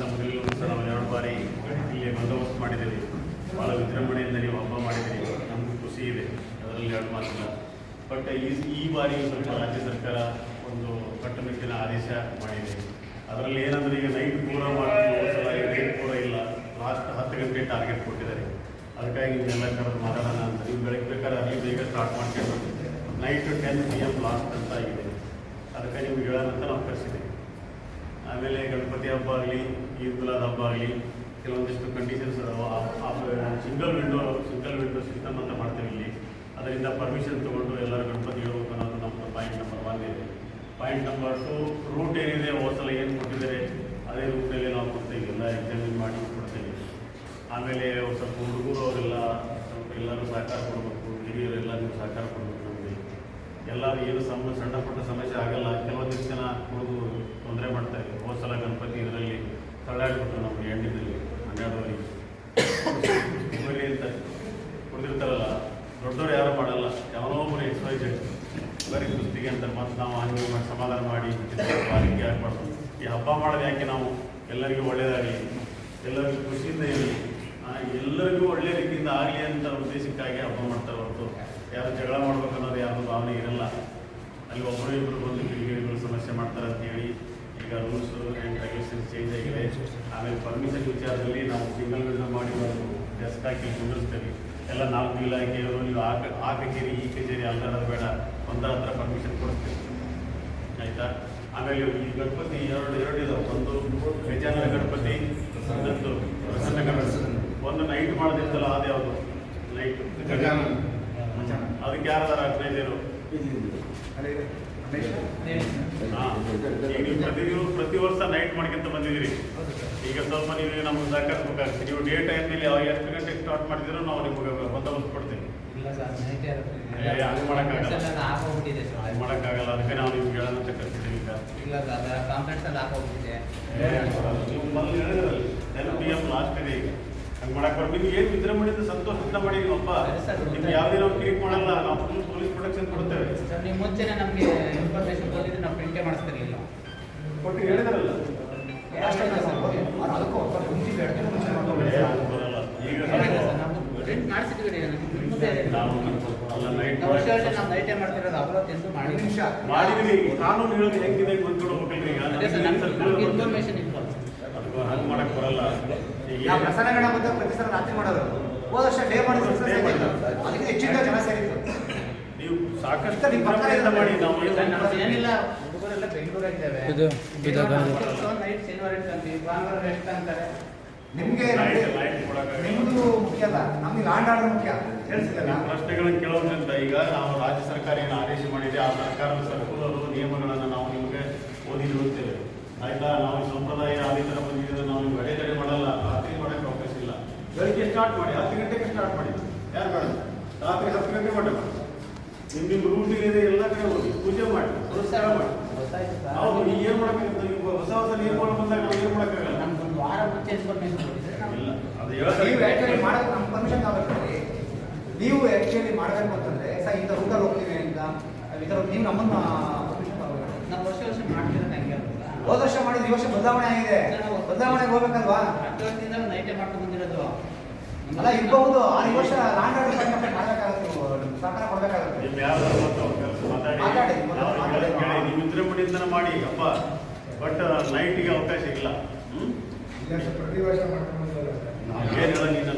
ಇದಕ್ಕಿಂತ ಮೊದಲು ಸಹ ನಾವು ಎರಡು ಬಾರಿ ಇಲ್ಲಿ ಬಂದೋಬಸ್ತ್ ಮಾಡಿದ್ದೀವಿ. ಭಾಳ ವಿಜೃಂಭಣೆಯಿಂದ ನೀವು ಹಬ್ಬ ಮಾಡಿದ್ದೀರಿ. ನಮಗೂ ಖುಷಿ ಇದೆ. ಅದರಲ್ಲಿ ಎರಡು ಮಾತಿಲ್ಲ ಬಟ್ ಈ ಈ ಬಾರಿ ಸ್ವಲ್ಪ ರಾಜ್ಯ ಸರ್ಕಾರ ಒಂದು ಕಟ್ಟುನಿಟ್ಟಿನ ಆದೇಶ ಮಾಡಿದೆ. ಅದರಲ್ಲಿ ಏನಂದ್ರೆ ಈಗ ನೈಟ್ ಪೂರ ಈಗ ನೈಟ್ ಪೂರ ಇಲ್ಲ. ಲಾಸ್ಟ್ ಹತ್ತು ಗಂಟೆ ಟಾರ್ಗೆಟ್ ಕೊಟ್ಟಿದ್ದಾರೆ. ಅದಕ್ಕಾಗಿ ನಿಮ್ಮೆಲ್ಲ ಕರೆದು ಮಾತಾಡೋಣ ಅಂತ. ನೀವು ಬೆಳಗ್ಗೆ ಬೇಕಾದ್ರೆ ಅಲ್ಲಿ ಬೇಗ ಸ್ಟಾರ್ಟ್ ಮಾಡ್ಕೊಂಡು night ten P M last ಅಂತ ಆಗಿದೆ. ಅದಕ್ಕಾಗಿ ನಿಮ್ಗೆ ಹೇಳೋಣ ಅಂತ ನಾವು ಕಳಿಸಿದ್ದೀವಿ ಆಮೇಲೆ ಗಣಪತಿ ಹಬ್ಬ ಆಗಲಿ, ಈದ್ ಗುಲಾದ್ ಹಬ್ಬ ಆಗಲಿ, ಕೆಲವೊಂದಿಷ್ಟು ಕಂಡೀಷನ್ಸ್ ಅದಾವ. Single window single window system ಅಂತ ಮಾಡ್ತೇವೆ ಇಲ್ಲಿ. ಅದರಿಂದ ಪರ್ಮಿಷನ್ ತೊಗೊಂಡು ಎಲ್ಲರೂ ಗಣಪತಿ ಹೇಳ್ಬೇಕು ಅನ್ನೋದು ನಮ್ಮ ಪಾಯಿಂಟ್ ನಂಬರ್ ಒನ್ ಇದೆ. ಪಾಯಿಂಟ್ ನಂಬರ್ ಟು ರೂಟ್ ಏನಿದೆ ಹೋಸಲ ಏನು ಕೊಟ್ಟಿದ್ದಾರೆ, ಅದೇ ರೂಟಲ್ಲಿ ನಾವು ಕೊಡ್ತೀವಿ ಎಲ್ಲ ಎಕ್ಸಾಮಿನ್ ಮಾಡಿ ಕೊಡ್ತೀವಿ ಆಮೇಲೆ ಸ್ವಲ್ಪ ಹುಡುಗರು ಅವರೆಲ್ಲ ಸ್ವಲ್ಪ ಎಲ್ಲರೂ ಸಹಕಾರ ಕೊಡಬೇಕು. ಹಿರಿಯರೆಲ್ಲ ನೀವು ಸಹಕಾರ ಕೊಡಬೇಕು ನಮಗೆ. ಎಲ್ಲರೂ ಏನು ಸಮ ಸಣ್ಣ ಪುಟ್ಟ ಸಮಸ್ಯೆ ಆಗಲ್ಲ. ಕೆಲವೊಂದಿಷ್ಟು ಜನ ಹುಡುಗರು ತೊಂದರೆ ಮಾಡ್ತಾರೆ. ಸಲ ಗಣಪತಿ ಇದರಲ್ಲಿ ತಳ್ಳಾಡ್ಬಿಟ್ಟು ನಮ್ಮ ಎಂಡಿನಲ್ಲಿ ಹನ್ನೆರಡುವರೆಗೆ ಅಂತ ಕುಡಿದಿರ್ತಾರಲ್ಲ, ದೊಡ್ಡವರು ಯಾರು ಮಾಡಲ್ಲ. ಯಾವನೋ ಒಬ್ಬರು ಎಕ್ಸ್ಪೈಸ್ ಬರೀ ಕುಸ್ತಿಗೆ ಅಂತ ಮತ್ತು ನಾವು ಹಂಗೆ ಮಾಡಿ ಸಮಾಧಾನ ಮಾಡಿ ಬಾಲಿಕೆ ಆಗಬಾರ್ದು ಈ ಹಬ್ಬ ಮಾಡೋದು ಯಾಕೆ ನಾವು? ಎಲ್ಲರಿಗೂ ಒಳ್ಳೆಯದಾಗಲಿ ಎಲ್ಲರಿಗೂ ಖುಷಿಯಿಂದ ಇರಲಿ. ಎಲ್ಲರಿಗೂ ಒಳ್ಳೆಯ ರೀತಿಯಿಂದ ಆಗಲಿ ಅಂತ ಉದ್ದೇಶಕ್ಕಾಗಿ ಹಬ್ಬ ಮಾಡ್ತಾರೆ ಹೊರತು. ಯಾರು ಜಗಳ ಮಾಡ್ಬೇಕನ್ನೋದು ಯಾರ್ದು ಭಾವನೆ ಇರಲ್ಲ. ಅಲ್ಲಿ ಒಬ್ಬರು ಇಬ್ಬರು ಬಂದು ಕಿಡಿಗೇಡಿಗಳು ಸಮಸ್ಯೆ ಮಾಡ್ತಾರೆ ಅಂತ ಹೇಳಿ ಈಗ ರೂಲ್ಸ್ ಆ್ಯಂಡ್ ರೆಗ್ಯುಲೇಷನ್ಸ್ ಚೇಂಜ್ ಆಗಿದೆ. ಆಮೇಲೆ ಪರ್ಮಿಷನ್ ವಿಚಾರದಲ್ಲಿ ನಾವು ಸಿಂಗಲ್ ವಿಡ್ ಮಾಡಿ ಒಂದು ಡೆಸ್ಕ್ ಹಾಕಿ ಕುಂದಿರಿಸ್ತೇವೆ ಎಲ್ಲ ನಾಲ್ಕು ಇಲಾಖೆಯವರು ನೀವು ಆ ಕ- ಆ ಕಚೇರಿ ಈ ಕಚೇರಿ ಅಲ್ಲಾಡೋದು ಬೇಡ. ಒಂದರ ಹತ್ರ ಪರ್ಮಿಷನ್ ಕೊಡ್ತೀವಿ. ಆಯ್ತಾ? ಆಮೇಲೆ ಈ ಗಣಪತಿ ಎರಡು ಎರಡು ಇದಾವೆ. ಒಂದು ಗಜಾನನ ಗಣಪತಿ ಇನ್ನೊಂದು ಪ್ರಸನ್ನ ಗಣಪತಿ. ಒಂದು ನೈಟ್ ಮಾಡೋದಿತ್ತಲ್ಲ ಅದು ಯಾವುದು? ನೈಟ್ ಗಜಾನನ. ಅದಕ್ಕೆ ಯಾರದಾರ ಹದಿನೈದು ನೀವು ಪ್ರತಿ ಪ್ರತಿ ವರ್ಷ ನೈಟ್ ಮಾಡ್ಕೊಂತ ಬಂದಿದ್ದೀರಿ. ಈಗ ಸ್ವಲ್ಪ ನೀವು ನಮ್ಗೆ ಸಹಕರಿಸ್ಬೇಕಾಗ್ತದೆ ನೀವು ಡೇ ಟೈಮ್ನಲ್ಲಿ ಯಾವ ಎಷ್ಟು ಗಂಟೆಗೆ ಸ್ಟಾರ್ಟ್ ಮಾಡಿದಿರೋ ನಾವು ನಿಮಗೆ ಬಂದೋಬಸ್ತ್ ಕೊಡ್ತೀವಿ. ಇಲ್ಲ ಸರ್ ನೈಟ್ ಏ, ಹಂಗ್ ಮಾಡಕ್ಕಾಗಲ್ಲ. ಹಾಕೋಗ್ಬಿಟ್ಟಿದೆ ಅದು ಮಾಡೋಕ್ಕಾಗಲ್ಲ. ಅದಕ್ಕೆ ನಾವು ನಿಮ್ಗೆ ಹೇಳೋದಕ್ಕೆ ಕರ್ಸಿದ್ದೀವಿ ಈಗ. ಇಲ್ಲ ಸರ್ ಅದರ ಕಾಂಪ್ಲೆಕ್ಸ್ ಅಲ್ಲಿ ಹಾಕೋಗ್ಬಿಟ್ಟಿದೆ ನೀವು ಮೊದಲು ಹೇಳಿದ್ರಲ್ಲಿ ಎಲ್ ಪಿ ಎಫ್ ಲಾಸ್ಟ್ ಇದೆ ಈಗ. ಹಂಗೆ ಮಾಡಕ್ ಬರ್ಬೇಕು. ನೀವು ಏನು ವಿಜೃಂಭಣೆಯಿಂದ ಸಂತೋಷದಿಂದ ಮಾಡಿ ನೀವಪ್ಪ ನಿಮ್ಗೆ ಯಾವುದೇ ನಾವು ಕ್ಲೀನ್ ಮಾಡಲ್ಲ ನಾವು ಫುಲ್ ಪೊಲೀಸ್ ಪ್ರೊಟೆಕ್ಷನ್ ಕೊಡ್ತೇವೆ. ಸರ್ ನೀವು ಮುಂಚೆನೆ ನಮಗೆ ಇನ್ಫಾರ್ಮೇಶನ್ ಕೊಟ್ಟಿದ್ರೆ ನಾವು ಪ್ರಿಂಟೇ ಮಾಡಿಸ್ತಿರ್ಲಿಲ್ಲ ಕೊಟ್ಟು ಹೇಳಿದ್ರಲ್ಲ. ಈಗ ಮಾಡಿದ್ವಿ ಕಾನೂನು ಹೇಳೋದು ಹೆಂಗಿದೆ ಈಗ. ಸರ್ ನಮ್ಗೆ ನಮ್ಗೆ ಇನ್ಫಾರ್ಮೇಶನ್ ಹಂಗೆ ಮಾಡಕ್ ಬರಲ್ಲ. ಈಗ ನಾವು ಪ್ರಸನ್ನ ಗಣಪತಿ ಪ್ರತಿ ಸಲ ರಾತ್ರಿ ಮಾಡೋದು ಹೋದ ವರ್ಷ ಡೇ ಮಾಡಿದ್ರು Day ಅದಕ್ಕೆ ಹೆಚ್ಚಿನ ಜನ ಸೇರಿತ್ತು ನೀವು ಸಾಕಷ್ಟು ಸರ್, ನಿಮ್ಮ ವಿಜೃಂಭಣೆಯಿಂದ ಮಾಡಿ ನಾವು ಸರ್, ನಮ್ದು ಏನಿಲ್ಲ ಹುಡುಗರೆಲ್ಲ ಬೆಂಗಳೂರಾಗಿದ್ದಾವೆ ಇದು ಗಾಡಿ. ನೈಟ್ ಶನಿವಾರ ಇಟ್ಕೊಂತೀವಿ ಭಾನುವಾರ ರೆಸ್ಟ್ ಅಂತಾರೆ? ನಿಮ್ಗೆ ನಿಮ್ದು ಮುಖ್ಯ ಅಲ್ಲ? ನಮ್ಗೆ ಲ್ಯಾಂಡ್ ಆರ್ಡರ್ ಮುಖ್ಯ. ನಿಮ್ಮ ಪ್ರಶ್ನೆಗಳನ್ನು ಕೇಳೋದ್ರಿಂದ ಈಗ ನಾವು ರಾಜ್ಯ ಸರ್ಕಾರ ಏನು ಆದೇಶ ಮಾಡಿದೆ. ಆ ಸರ್ಕಾರದ ಸರ್ಕುಲರು ನಿಯಮಗಳನ್ನು ನಾವು ನಿಮಗೆ ಓದಿ ನೋಡ್ತೇವೆ. ಆಯ್ತಾ? ನಾವು ಸಂಪ್ರದಾಯ ಅದೇ ಥರ ಬಂದಿದ್ರೆ ನಾವು ನಿಮ್ಗೆ ಅಡೆತಡೆ ಮಾಡಲ್ಲ ರಾತ್ರಿ ಮಾಡೋಕ್ಕೆ ಅವಕಾಶ ಇಲ್ಲ ಬೆಳಿಗ್ಗೆ ಸ್ಟಾರ್ಟ್ ಮಾಡಿ ಹತ್ತು ಗಂಟೆಗೆ ಸ್ಟಾರ್ಟ್ ಮಾಡಿ. ಯಾರು ಬೇಡ ರಾತ್ರಿ ಹತ್ತು ಗಂಟೆ ಮಾಡಿ. ನಿಮ್ಮ ನಿಮ್ಮ ರೂಟ್ ಇದೆ ಎಲ್ಲ ಕಡೆ ಹೋಗಿ ಪೂಜೆ ಮಾಡಿ ಪುರಸ್ಕಾರ ಮಾಡಿ. ಹೌದು ನೀವು ನಾವು ಈಗ ಏನು ಮಾಡೋಕ್ಕಾಗುತ್ತೆ? ಈಗ ಹೊಸ ಹೊಸ ನಿಯಮಗಳು ಬಂದಾಗ ನಾವು ಏನು ಮಾಡೋಕ್ಕಾಗಲ್ಲ? ನಮ್ಗೊಂದು ವಾರ ಮುಂಚೆ ಇನ್ಫಾರ್ಮೇಶನ್ ಕೊಟ್ಟಿದ್ರೆ ನಾವು ಇಲ್ಲ ಅದು ನೀವು ಆಕ್ಚುಲಿ ಹೇಳ್ತಾರೆ ಮಾಡೋದು ನಮ್ಮ ಪರ್ಮಿಷನ್ ಆಗುತ್ತೆ ನೀವು ಆ್ಯಕ್ಚುಲಿ ಮಾಡಬೇಕು ಅಂತಂದ್ರೆ ಸರ್ ಇಂಥ ಊಟ ಹೋಗ್ತೀವಿ ಅಂತ ಈ ಥರ ನೀವು ನಮ್ಮನ್ನ ನಾವು ವರ್ಷ ವರ್ಷ ಮಾಡ್ತಿರೋದು ನನಗೆ ಹೋದ ವರ್ಷ ಮಾಡಿದ್ರೆ ಈ ವರ್ಷ ಬದಲಾವಣೆ ಆಗಿದೆ. ಬದಲಾವಣೆಗೆ ಹೋಗ್ಬೇಕಲ್ವಾ? ನಾವು ನೈಟೇ ಮಾಡ್ಕೊಂಡು ಬಂದಿರೋದು. ಅಲ್ಲ ಇರಬಹುದು. ಆ ಈ ವರ್ಷ ಲಾಂಡ್ ಸಹಕಾರ ಕೊಡಬೇಕಾಗುತ್ತೆ. ನಿಮ್ಮ ಯಾರು ಮತ್ತು ಮಾತಾಡಿ. ಮಾತಾಡಿ, ನಾವು ವಿಜೃಂಭಣೆಯಿಂದನೇ ಮಾಡಿ ಅಪ್ಪ. ಬಟ್ ನೈಟಿಗೆ ಅವಕಾಶ ಇಲ್ಲ. ಹ್ಮ್? ಪ್ರತಿ ವರ್ಷ ಮಾಡ್ಕೊಂಡು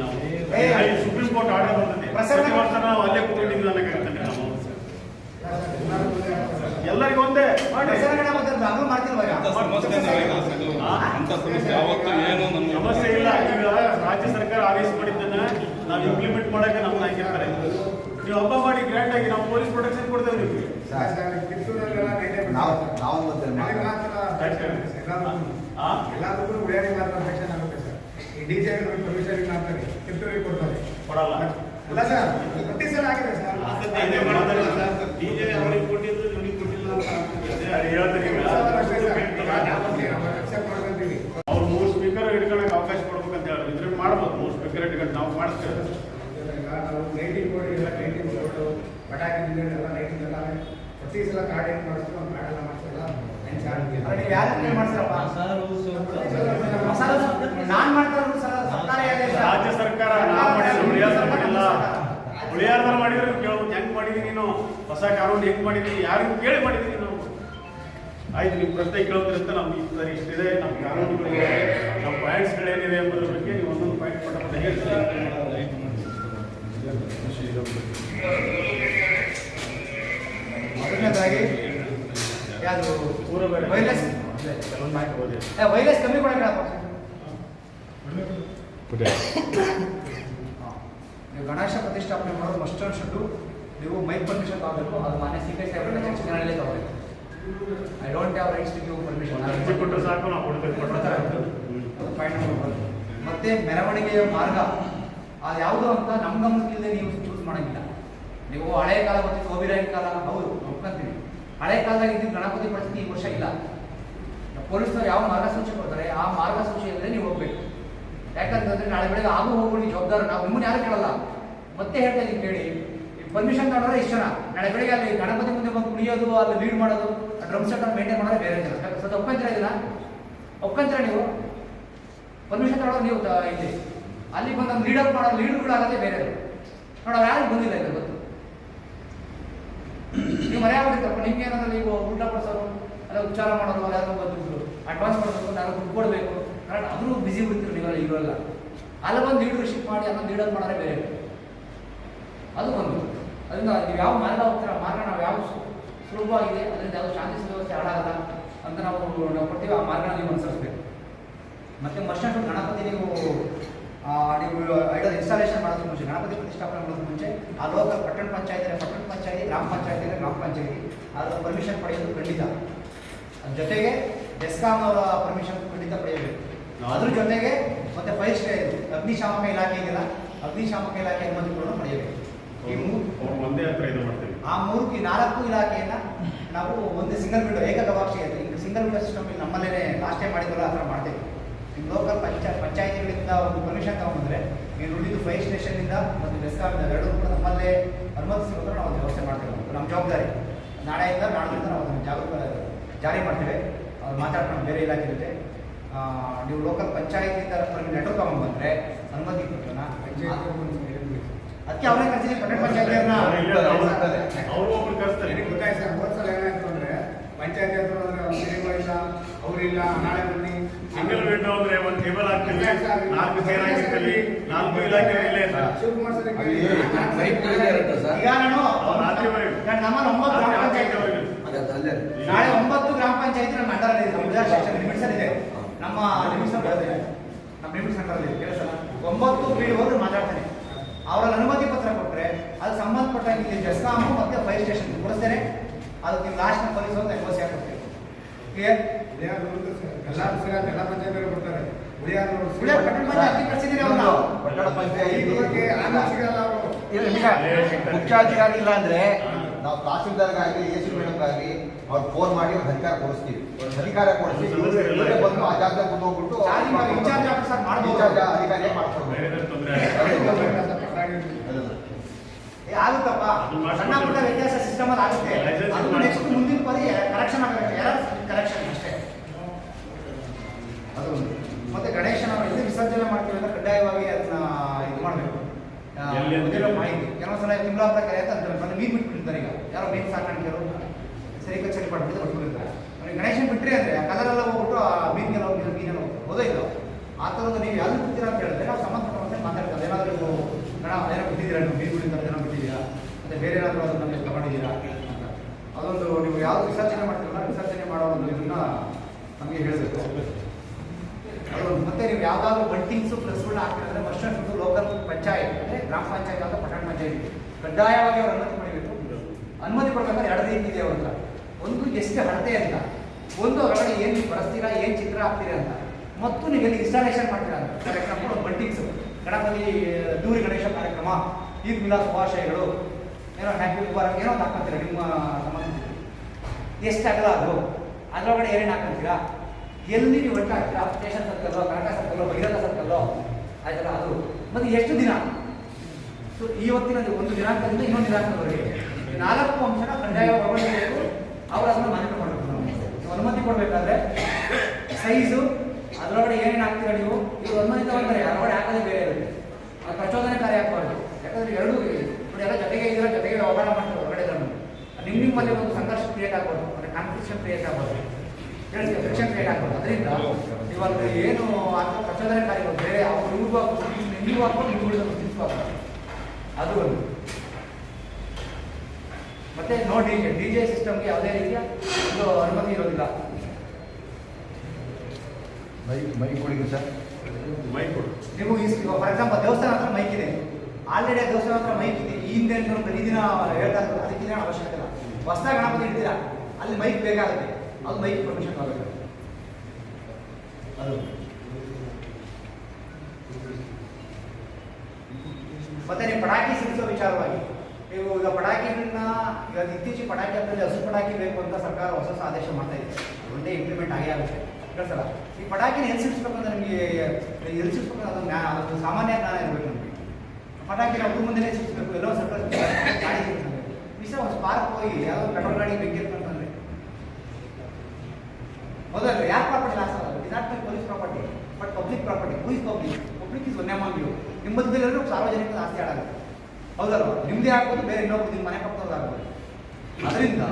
ನಾವು? ಸುಪ್ರೀಂ ಕೋರ್ಟ್ ಆರ್ಡರ್ ಬಂದಿದೆ. ಪ್ರತಿ ವರ್ಷ ನಾವು ಅಲ್ಲೇ ಕೂತ್ಕೊಂಡಿದ್ದೀವಿ ಅನ್ನೋಕ್ಕಾಗುತ್ತೆ ನಾವು. ಎಲ್ಲರಿಗೂ ಒಂದೇ. ಮಾಡಿ. ಮಾಡ್ತಿಲ್ವಾ ಅಂತ ಸಮಸ್ಯೆ ಇಲ್ಲ ಈಗ ರಾಜ್ಯ ಸರ್ಕಾರ ಆದೇಶ ಮಾಡಿದ್ದನ್ನ ನಾವು ಇಂಪ್ಲಿಮೆಂಟ್ ಮಾಡಕ್ಕೆ ನಮ್ಮನ್ನ ಹಾಕಿರ್ತಾರೆ. ನೀವು ಹಬ್ಬ ಮಾಡಿ ಗ್ರ್ಯಾಂಡ್ ಆಗಿ ನಾವು ಪೊಲೀಸ್ ಪ್ರೊಟೆಕ್ಷನ್ ಕೊಡ್ತೇವೆ ನಿಮಗೆ. ನಾವು ನಾವು? ಎಲ್ಲದಕ್ಕೂ ಉಳಿಯಾಗಿ ಮಾತ್ರ ಸೆಕ್ಷನ್ ಆಗುತ್ತೆ ಸರ್. ಈ ಡಿ ಜೆ ಪರ್ಮಿಷನ್ ಅಂತಾರೆ ಕಿತ್ತೂರಿಗೆ ಕೊಡ್ತಾರೆ. ಕೊಡಲ್ಲ. ಅಲ್ಲ ಸರ್ ಪ್ರತಿ ಸಲ ಆಗಿದೆ ಸರ್. ಇದೇ ಮಾಡ್ತಾರೆ ಸರ್. DJ ಅವ್ರಿಗೆ ಕೊಟ್ಟಿದ್ದು ನಿಮಗೆ ಕೊಟ್ಟಿಲ್ಲ ಅಂತ ಅವ್ರು ಮೂರು ಸ್ಪೀಕರ್ ಇಟ್ಕೊಳ್ಳೋಕೆ ಅವಕಾಶ ಕೊಡ್ಬೇಕಂತ ಹೇಳಿ. ಇದ್ರಲ್ಲಿ ಮಾಡ್ಬೋದು. ಮೂರು ಸ್ಪೀಕರ್ ಇಟ್ಕೊಂಡು ನಾವು ಮಾಡಿಸ್ತೇವೆ ಪ್ರತಿ ಸಲ ರಾಜ್ಯ ಸರ್ಕಾರ ಉಳಿಯಾರ್ದಾರ ಮಾಡಿದ್ರೆ ಕೇಳ್ಬೋದು ಹೆಂಗ್ ಮಾಡಿದೀನಿ ನೀನು? ಹೊಸ ಕಾನೂನು ಹೆಂಗ್ ಮಾಡಿದೀನಿ ಯಾರಿಗೂ ಕೇಳಿ ಮಾಡಿದೀನಿ ನಾವು ಆಯ್ತು ನೀವು ಪ್ರಶ್ನೆ ಕೇಳೋದ್ರಿಂದ ಅಂತ ನಮ್ಗೆ ಈ ಸರಿ ಇಷ್ಟಿದೆ. ನಮ್ಮ ಕಾನೂನುಗಳಿದೆ ನಮ್ಮ ಪಾಯಿಂಟ್ಸ್ಗಳೇನಿದೆ ಎಂಬುದ್ರ ಬಗ್ಗೆ ನೀವು ಒಂದೊಂದು ಪಾಯಿಂಟ್ ಪಟ್ಟ ಹೇಳ್ತೀರಿ ಮೊದಲನೇದಾಗಿ ಯಾವುದು? Virus wireless? ಕಮ್ಮಿ ಕೊಡಕ್ಕೆ ನೀವು ಗಣೇಶ ಪ್ರತಿಷ್ಠಾಪನೆ ಮಾಡೋದು ಮಸ್ಟ್ ಅಂಡ್ ಶುಡ್ಡು ನೀವು ಮೈಕ್ ಪರ್ಮಿಷನ್ ತಗೋಬೇಕು ಅದು ಮಾನ್ಯ ಸಿ ಪಿ ಸೆಕ್ರೆಟರಿ ತಗೋಬೇಕು I don't have rights to give permission ಅರ್ಜಿ ಕೊಟ್ಟರೆ ಸಾಕು ನಾವು ಕೊಡ್ಬೇಕು ಕೊಡ್ತಾರೆ ಪಾಯಿಂಟ್ ನಂಬರ್ ಮತ್ತೆ ಮೆರವಣಿಗೆಯ ಮಾರ್ಗ. ಅದು ಯಾವುದು ಅಂತ ನಮ್ಮ ಗಮನಕ್ಕಿಲ್ಲದೆ ನೀವು ಚೂಸ್ ಮಾಡೋಂಗಿಲ್ಲ. ನೀವು ಹಳೆ ಕಾಲ ಮತ್ತು ಕೋವಿರಾಯಿ ಕಾಲ ಹೌದು ಒಪ್ಕೊಂತೀನಿ ಹಳೆ ಕಾಲದಾಗ ಇದ್ದಿದ್ದು ಗಣಪತಿ ಪರಿಸ್ಥಿತಿ ಈ ವರ್ಷ ಇಲ್ಲ. ಪೊಲೀಸರು ಯಾವ ಮಾರ್ಗಸೂಚಿ ಕೊಡ್ತಾರೆ ಆ ಮಾರ್ಗಸೂಚಿಯಲ್ಲೇ ನೀವು ಹೋಗ್ಬೇಕು. ಯಾಕಂತಂದ್ರೆ ನಾಳೆ ಬೆಳಗ್ಗೆ ಆಗು ಹೋಗ್ಬಿಡಿ ಜವಾಬ್ದಾರ. ನಾವು ನಿಮ್ಮನ್ನ ಯಾರು ಕೇಳಲ್ಲ. ಮತ್ತೆ ಹೇಳ್ತಾ ಇದ್ದೀನಿ ಕೇಳಿ. ಪರ್ಮಿಷನ್ ತಗೊಂಡ್ರೆ ಇಷ್ಟ ಜನ ನಾಳೆ ಬೆಳಗ್ಗೆ ಅಲ್ಲಿ ಗಣಪತಿ ಮುಂದೆ ಬಂದು ಕುಣಿಯೋದು ಅಲ್ಲಿ ಲೀಡ್ ಮಾಡೋದು ಡ್ರಮ್ ಮೇಂಟೈನ್ ಮಾಡೋದು ಬೇರೆ ಜನ ಸ್ವಲ್ಪ ಒಪ್ಕೊಂತೀರ ಇದನ್ನ? ಒಪ್ಕೊಂತೀರ ನೀವು? ಪರ್ಮಿಷನ್ ತಗೊಳ್ಳೋದು ನೀವು ಇಲ್ಲಿ. ಅಲ್ಲಿ ಬಂದು ಲೀಡ್ ಅಪ್ ಮಾಡೋ ಕೂಡ ಆಗೋದೇ ಬೇರೆ ಅವ್ರು ಯಾರು ಬಂದಿಲ್ಲ ಇದು ಗೊತ್ತು. ನೀವು ಮರೆಯಾಗಿರ್ತಪ್ಪ ನಿಮ್ಗೆ ಏನಾದ್ರು ನೀವು ಊಟ ಕೊಡ್ಸೋರು, ಅಲ್ಲ ಉಚ್ಚಾರ ಮಾಡೋದು ಅಲ್ಲ ಯಾರು ಬಂದು ಅಡ್ವಾನ್ಸ್ ಮಾಡಬೇಕು ನಾನು ದುಡ್ಡು ಕೊಡಬೇಕು. ಕರೆಕ್ಟ್ ಅದ್ರೂ ಬಿಸಿ ಬಿಡ್ತೀರಿ ನೀವೆಲ್ಲ ಇರೋಲ್ಲ. ಅಲ್ಲಿ ಬಂದು ಲೀಡರ್ಶಿಪ್ ಮಾಡಿ ಅಲ್ಲೊಂದು ಲೀಡರ್ ಮಾಡೋದೇ ಬೇರೆ. ಅದು ಒಂದು. ಅದರಿಂದ ನೀವು ಯಾವ ಮಾರ್ಗ ಹೋಗ್ತೀರ, ಮಾರ್ಗ ನಾವು ಯಾವ ಸುಲಭವಾಗಿದೆ. ಅದರಿಂದ ಯಾವುದು ಶಾಂತಿ ಸುವ್ಯವಸ್ಥೆ ಹಾಳಾಗಲ್ಲ ಅಂತ ನಾವು ನಾವು ಕೊಡ್ತೀವಿ. ಆ ಮಾರ್ಗನ ನೀವು ಮತ್ತೆ ಮಸ್ಟೆಂಟ್ ಗಣಪತಿ ನೀವು ನೀವು ಐಡಲ್ ಇನ್ಸ್ಟಾಲೇಷನ್ ಮಾಡೋದಕ್ಕೆ ಮುಂಚೆ, ಗಣಪತಿ ಪ್ರತಿಷ್ಠಾಪನೆ ಮಾಡೋದಕ್ಕೆ ಮುಂಚೆ ಆ ಲೋಕಲ್ ಪಟ್ಟಣ ಪಂಚಾಯತ್ ಪಟ್ಟಣ ಪಂಚಾಯತಿ, ಗ್ರಾಮ ಪಂಚಾಯತಿ ಗ್ರಾಮ ಪಂಚಾಯತಿ, ಅದರ ಪರ್ಮಿಷನ್ ಪಡೆಯೋದು ಖಂಡಿತ. ಅದ್ರ ಜೊತೆಗೆ ಡೆಸ್ಕಾಂ ಅವರ ಪರ್ಮಿಷನ್ ಖಂಡಿತ ಪಡೆಯಬೇಕು. ಅದ್ರ ಜೊತೆಗೆ ಮತ್ತೆ ಫೈರ್ ಅಗ್ನಿಶಾಮಕ ಇಲಾಖೆ ಇದೆಯಲ್ಲ ಅಗ್ನಿಶಾಮಕ ಇಲಾಖೆ ಅನುಮತಿ ಕೂಡ ಪಡೆಯಬೇಕು. ಈ ಮೂರು ಒಂದೇ ಹತ್ರ ಮಾಡ್ತೀವಿ ಆ ಮೂರು ನಾಲ್ಕು ಇಲಾಖೆಯನ್ನು ನಾವು ಒಂದು ಸಿಂಗಲ್ ವಿಂಡೋ ಏಕ ಗವಾಕ್ಷಿ ಅಂತ ಈಗ ಸಿಂಗಲ್ ವಿಂಡೋ ಸಿಸ್ಟಮ್ ನಮ್ಮಲ್ಲೇ ಲಾಸ್ಟ್ ಟೈಮ್ ಆ ಥರ ಮಾಡ್ತೇವೆ. ನಿಮ್ಮ ಲೋಕಲ್ ಪಂಚ, ಪಂಚಾಯತಿಗಳಿಂದ ಒಂದು ಪರ್ಮಿಷನ್ ತಗೊಂಡ್ರೆ ನೀವು ಉಳಿದು ಫೈರ್ ಸ್ಟೇಷನಿಂದ ಮತ್ತು ಡೆಸ್ಕಾಮಿಂದ ಎರಡು ಕೂಡ ನಮ್ಮಲ್ಲೇ ಅನುಮತಿಸಿದ್ರೆ ನಾವು ವ್ಯವಸ್ಥೆ ಮಾಡ್ತೇವೆ ನಮ್ಮ ಜವಾಬ್ದಾರಿ. ನಾಳೆಯಿಂದ ನಾಳೆಯಿಂದ ನಾವು ಅದನ್ನು ಜಾಗೃತ, ಜಾರಿ ಮಾಡ್ತೇವೆ. ಅವ್ರು ಮಾತಾಡ್ಕೊಂಡು ಬೇರೆ ಇಲಾಖೆ ಜೊತೆ. ನೀವು ಲೋಕಲ್ ಪಂಚಾಯತಿಯಿಂದ ನೆಟ್ವರ್ಕ್ ತಗೊಂಡು ತಗೊಂಡ್ಬಂದ್ರೆ ಅನುಮತಿ ಕೊಟ್ಟನ ಅದಕ್ಕೆ ಅವರೇ ಕರ್ಸಿದ್ದೀನಿ ಪಟ್ಟಣ ಪಂಚಾಯತಿಯವ್ರನ್ನ ಅವರು ಒಬ್ರು ಗೊತ್ತಾಯ್ತು ಸರ್? ಹೋದ ಸಲ ಏನಾಯ್ತು ಅಂದ್ರೆ ಪಂಚಾಯತಿ ಹತ್ರ ಹೋದ್ರೆ ಅವ್ರು ಇಲ್ಲ ಅವರಿಲ್ಲ ನಾಳೆ ಬನ್ನಿ. ಸಿಂಗಲ್ ವಿಂಡೋ ಅಂದ್ರೆ ಒಂದು ಟೇಬಲ್ ಹಾಕ್ತೀವಿ. ನಾಲ್ಕು ಚೇರ್ ಹಾಕಿರ್ತೀವಿ. ನಾಲ್ಕು ಇಲಾಖೆ ಇಲ್ಲೇ. ಶಿವಕುಮಾರ್ ಸರ್ ಅಲ್ಲಿ ಈಗ ನಾನು. ನಮ್ಮಲ್ಲಿ ಒಂಬತ್ತು ಗ್ರಾಮ ಪಂಚಾಯತಿ. ಹನ್ನೆರಡುವರೆಗೂ. ನಾಳೆ ಒಂಬತ್ತು ಗ್ರಾಮ ಪಂಚಾಯತಿ ನಮ್ಮ ಅಂಡರ್ ಇದೆ. ನಮ್ಮ ವಿಧಾನ ಸೆಕ್ಷನ್ ಲಿಮಿಟ್ಸ್ ಇದೆ. ನಮ್ಮ ಲಿಮಿಟ್ಸ್ ಬರುತ್ತೆ ನಮ್ಮ ಲಿಮಿಟ್ಸ್ ಅಂಡರ್ ಇದೆ. ಕೆಲಸ ಒಂಬತ್ತು ಬೀಳು ಹೋದ್ರೆ ಮಾತಾಡ್ತೇನೆ. ಅವರಲ್ಲಿ ಅನುಮತಿ ಪತ್ರ ಕೊಟ್ಟರೆ ಅದು ಸಂಬಂಧಪಟ್ಟ ಇಲ್ಲಿ ಜಸ್ಕಾಮು ಮತ್ತೆ ಫೈರ್ ಸ್ಟೇಷನ್ ಕೊಡಿಸ್ತೇನೆ ಅದಕ್ಕೆ ನೀವು ಲಾಸ್ಟ್ ಪೊಲೀಸ್ ಒಂದು ಎನ್ ಓ ಸಿ ಕ್ಲಿಯರ್ ಎಲ್ಲ ಎಲ್ಲ ಪಂಚಾಯತ್ ಬರ್ತಾರೆ ಇಲ್ಲ, ಮುಖ್ಯಾಧಿಕಾರಿ ಇಲ್ಲ ಅಂದ್ರೆ ನಾವು ತಹಸೀಲ್ದಾರ್ಗಾಗಲಿ ಎ ಸಿ ಮೇಡಮ್ಗಾಗಲಿ ಅವ್ರು ಫೋನ್ ಮಾಡಿ ಅವ್ರಿಗೆ ಅಧಿಕಾರ ಕೊಡಿಸ್ತೀವಿ. ಅಧಿಕಾರ ಕೊಡಿಸಿ ಬಂದು ಆ ಜಾಗದಾಗ ಹೋಗ್ಬಿಟ್ಟು ಇನ್ಚಾರ್ಜ್ ಅಧಿಕಾರಿಯಾಗಿ ಮಾಡ್ಕೊಡ್ಬೇಕು ಆಗುತ್ತಪ್ಪ. ಸಣ್ಣ ಪುಟ್ಟ ವ್ಯತ್ಯಾಸ ಸಿಸ್ಟಮ್ ಅಲ್ಲಿ ಆಗುತ್ತೆ. ಅದು. ನೆಕ್ಸ್ಟ್ ಮುಂದಿನ ಪರಿ ಕರೆಕ್ಷನ್ ಆಗಬೇಕು. ಕರೆಕ್ಷನ್ ಅಷ್ಟೇ. ಅದು ಮತ್ತೆ ಗಣೇಶನ ಎಲ್ಲಿ ವಿಸರ್ಜನೆ ಮಾಡ್ತೀವಿ ಅಂದ್ರೆ ಕಡ್ಡಾಯವಾಗಿ ಅದನ್ನ ಇದು ಮಾಡಬೇಕು. ಮಾಹಿತಿ. ಕೆಲವೊಂದ್ ಸಲ ಮಾಹಿತಿ ಕೆಲವೊಂದ್ಸಲ ತಿಂಗಳಾದ ಕರೆ ಅಂತ ಅಂತಾರೆ. ಬಂದು ಮೀನ್ ಬಿಟ್ಬಿಟ್ಟಿರ್ತಾರೆ ಈಗ. ಯಾರೋ ಮೀನ್ ಸಾಕಾಣಿಕೆರು ಸರಿ ಕಚೇರಿ ಪಡ್ಬಿಟ್ಟು ಬಿಟ್ಬಿಟ್ಟಿರ್ತಾರೆ ಅವ್ರಿಗೆ ಗಣೇಶನ್ ಬಿಟ್ರಿ ಅಂದ್ರೆ ಕಲರ್ ಎಲ್ಲ ಹೋಗ್ಬಿಟ್ಟು ಆ ಮೀನ್ಗೆಲ್ಲ ಹೋಗಿ ಮೀನೆಲ್ಲ ಹೋಗ್ತಾರೆ ಹೋದೋ ಇಲ್ಲ ಆ ಥರದ್ದು ನೀವು ಯಾರು ಬಿಡ್ತೀರಾ ಅಂತ ಹೇಳಿದ್ರೆ ನಾವು ಸಂಬಂಧಪಟ್ಟಂತೆ ಮಾತಾಡ್ತಾರೆ ಏನಾದರೂ ನೀವು ಗಣ ಏನೋ ಬಿಟ್ಟಿದ್ದೀರಾ ನೀವು ಮೀನು ಬಿಟ್ಟಿದ್ದಾರೆ ಏನೋ ಬಿಟ್ಟಿದ್ದೀರಾ ಮತ್ತೆ ಬೇರೆ ಏನಾದರೂ ಅದನ್ನ ನೀವು ತಗೊಂಡಿದ್ದೀರಾ ಅಂತ ಅದೊಂದು ನೀವು ಯಾವ್ದು ವಿಸರ್ಜನೆ ಮಾಡ್ತೀರಲ್ಲ ವಿಸರ್ಜನೆ ಮಾಡೋ ಒಂದು ಇದನ್ನ ನಮಗೆ ಹೇಳಬೇಕು ಅದೊಂದು ಮತ್ತೆ ನೀವು ಯಾವ್ದಾದ್ರು ಬಂಟಿಂಗ್ಸು ಪ್ಲಸ್ಗಳನ್ನ ಹಾಕ್ತಿದ್ರೆ must and should local panchayat ಅಂದರೆ ಗ್ರಾಮ ಪಂಚಾಯತ್ ಅಂತ ಪಟ್ಟಣ ಪಂಚಾಯತ್ ಕಡ್ಡಾಯವಾಗಿ ಅವ್ರು ಅನುಮತಿ ಪಡಿಬೇಕು ಅನುಮತಿ ಕೊಡ್ಬೇಕಾದ್ರೆ ಎರಡು ರೀತಿ ಇದೆ ಅವ್ರ ಒಂದು ಎಷ್ಟು ಹಳತೆ ಅಂತ, ಒಂದು ಅವರೊಳಗೆ ಏನು ನೀವು ಏನು ಚಿತ್ರ ಹಾಕ್ತೀರಾ ಅಂತ. ಮತ್ತು ನೀವು ಎಲ್ಲಿ ಇನ್ಸ್ಟಾಲೇಷನ್ ಮಾಡ್ತೀರಾ ಅಂತ. ಒಂದು ಬಂಟಿಂಗ್ಸ್ ಗಣಪತಿ ದೂರಿ ಗಣೇಶ ಕಾರ್ಯಕ್ರಮ, ಈದ್ ಮಿಲಾ ಶುಭಾಶಯಗಳು. ಏನೋ ಹ್ಯಾಪಿ ಮುಬಾರಕ್ ಏನೋ ಒಂದು ಹಾಕ್ಕೊಂತೀರಾ ನಿಮ್ಮ ಸಂಬಂಧಿಸಿದ ಎಷ್ಟು ಅಗಲ ಅದು. ಅದರೊಳಗಡೆ ಏನೇನು ಹಾಕೊಂತೀರಾ? ಎಲ್ಲಿ ನೀವು ಒಟ್ಟು ಹಾಕ್ತೀರಾ ಸ್ಟೇಷನ್ ಸರ್ಕಲ್ಲೋ ಕರ್ನಾಟಕ ಸರ್ಕಲ್ಲೋ ಬಹಿರಂಗ ಸರ್ಕಲ್ಲೋ ಆಯ್ತಲ್ಲ ಅದು. ಮತ್ತು ಎಷ್ಟು ದಿನ? ಸೊ ಇವತ್ತಿನ ಒಂದು ದಿನಾಂಕದಿಂದ ಇನ್ನೊಂದು ದಿನಾಂಕದವರೆಗೆ ನಾಲ್ಕು ಅಂಶನ ಕಡ್ಡಾಯವಾಗಿ ಅವರು ಅದನ್ನು ಮಾನ್ಯತೆ ಮಾಡಬೇಕು ನಾವು ನೀವು ಅನುಮತಿ ಕೊಡಬೇಕಾದ್ರೆ ಸೈಜು, ಅದರೊಳಗಡೆ ಏನೇನು ಹಾಕ್ತೀರಾ ನೀವು ಇದು ಅನುಮತಿ ತಗೊಂಡ್ರೆ ಅದರೊಳಗಡೆ ಹಾಕೋದೇ ಬೇರೆ ಇರುತ್ತೆ. ಅದು ಪ್ರಚೋದನೆಕಾರಿ ಹಾಕಬಾರ್ದು ಯಾಕಂದ್ರೆ ಎರಡೂ ನೋಡಿ ಎಲ್ಲ ಜೊತೆಗೆ ಇದ್ರೆ ಜೊತೆಗೆ ವ್ಯವಹಾರ ಮಾಡ್ತಾರೆ ಹೊರಗಡೆ ನಿಮ್ಮ ನಿಮ್ಮಲ್ಲಿ ಒಂದು ಸಂಘರ್ಷ ಕ್ರಿಯೇಟ್ ಆಗ್ಬೋದು ಅಂದರೆ ಕಾಂಪಿಟೇಷನ್ ಕ್ರಿಯೇಟ್ ಆಗ್ಬೋದು ಹೇಳ್ತೀವಿ ಫ್ರಿಕ್ಷನ್ ಕ್ರಿಯೇಟ್ ಆಗ್ಬೋದು ಅದರಿಂದ ಇವಾಗ ಏನು ಪ್ರಚೋದನೆ ಕಾರ್ಯ ಬೇರೆ, ಅವ್ರು ಇವ್ರಿಗೂ ಹಾಕ್ಬೋದು ನೀವು ಹಾಕ್ಬೋದು ಮುಸ್ಲಿಮ್ಸ್ಗೂ ಆಗ್ಬೋದು ಅದು ಒಂದು. ಮತ್ತೆ no D J D J ಸಿಸ್ಟಮ್ಗೆ ಯಾವುದೇ ರೀತಿಯ ಒಂದು ಅನುಮತಿ ಇರೋದಿಲ್ಲ. ಮೈಕ್ ಮೈಕ್ ಕೊಡಿ ಸರ್. ಮೈಕ್ ಕೊಡು. ನೀವು ಈ ಫಾರ್ ಎಕ್ಸಾಂಪಲ್ ದೇವಸ್ಥಾನ ಹತ್ರ ಮೈಕ್ ಇದೆ. ಆಲ್ರೆಡಿ ದೇವಸ್ಥಾನ ಹತ್ರ ಮೈಕ್ ಇದೆ. ಈ ಹಿಂದೆ ಪ್ರತಿ ಪ್ರತಿದಿನ ಹೇಳ್ತಾ ಇರ್ತಾರೆ ಏನು ಅವಶ್ಯಕತೆ ಇಲ್ಲ. ಹೊಸದಾಗಿ ಗಣಪತಿ ಇಡ್ತೀರ ಅಲ್ಲಿ ಮೈಕ್ ಬೇಕಾಗುತ್ತೆ. ಅದು ಮೈಕ್ ಪರ್ಮಿಷನ್ ಆಗಬೇಕು ಅದು ಮತ್ತೆ ನೀವು ಪಟಾಕಿ ಸಿಡಿಸೋ ವಿಚಾರವಾಗಿ, ನೀವು ಈಗ ಪಟಾಕಿಗಳನ್ನ ಈಗ ಇತ್ತೀಚೆಗೆ ಪಟಾಕಿ ಹಬ್ಬದಲ್ಲಿ ಹಸು ಪಟಾಕಿ ಬೇಕು ಅಂತ ಸರ್ಕಾರ ಹೊಸ ಹೊಸ ಆದೇಶ ಮಾಡ್ತಾ ಇದೆ. ಒಂದೇ ಇಂಪ್ಲಿಮೆಂಟ್ ಆಗೇ ಆಗುತ್ತೆ. ಕಳ್ಸಲ್ಲ ಈ ಪಟಾಕಿನ ಎಲ್ಲಿ ಸಿಡಿಸ್ಬೇಕು ಅಂತ ನಿಮಗೆ, ಎಲ್ಲಿ ಸಿಡಿಸ್ಬೇಕು ಅದೊಂದು ಅದೊಂದು ಸಾಮಾನ್ಯ ಜ್ಞಾನ ಇರಬೇಕು ನಮಗೆ. ಪಟಾಕಿ ನಾವು ಮುಂದೆನೇ ಸಿಡಿಸ್ಬೇಕು, ಎಲ್ಲೋ ಸರ್ಕಾರ ಗಾಡಿ ಮಿಸ್ ಒಂದು ಸ್ಪಾರ್ಕ್ ಹೋಗಿ, ಯಾವುದೋ ಪೆಟ್ರೋಲ್ ಗಾಡಿ ಬೆಂಕಿ ಅಂತಂದ್ರೆ ಮೊದಲು ಯಾರು ಪ್ರಾಪರ್ಟಿ ಲಾಸ್ ಆಗಲ್ಲ is police property but public property who is public public is one among ನಿಮ್ಮ ಬದುಕಲ್ಲಿ ಸಾರ್ವಜನಿಕ ಆಸ್ತಿ ಆಡಾಗುತ್ತೆ ಹೌದಲ್ವ? ನಿಮ್ಮದೇ ಆಗ್ಬೋದು, ಬೇರೆ ಇನ್ನೊಬ್ರು ನಿಮ್ಮ ಮನೆ ಆಗ್ಬೋದು. ಅದರಿಂದ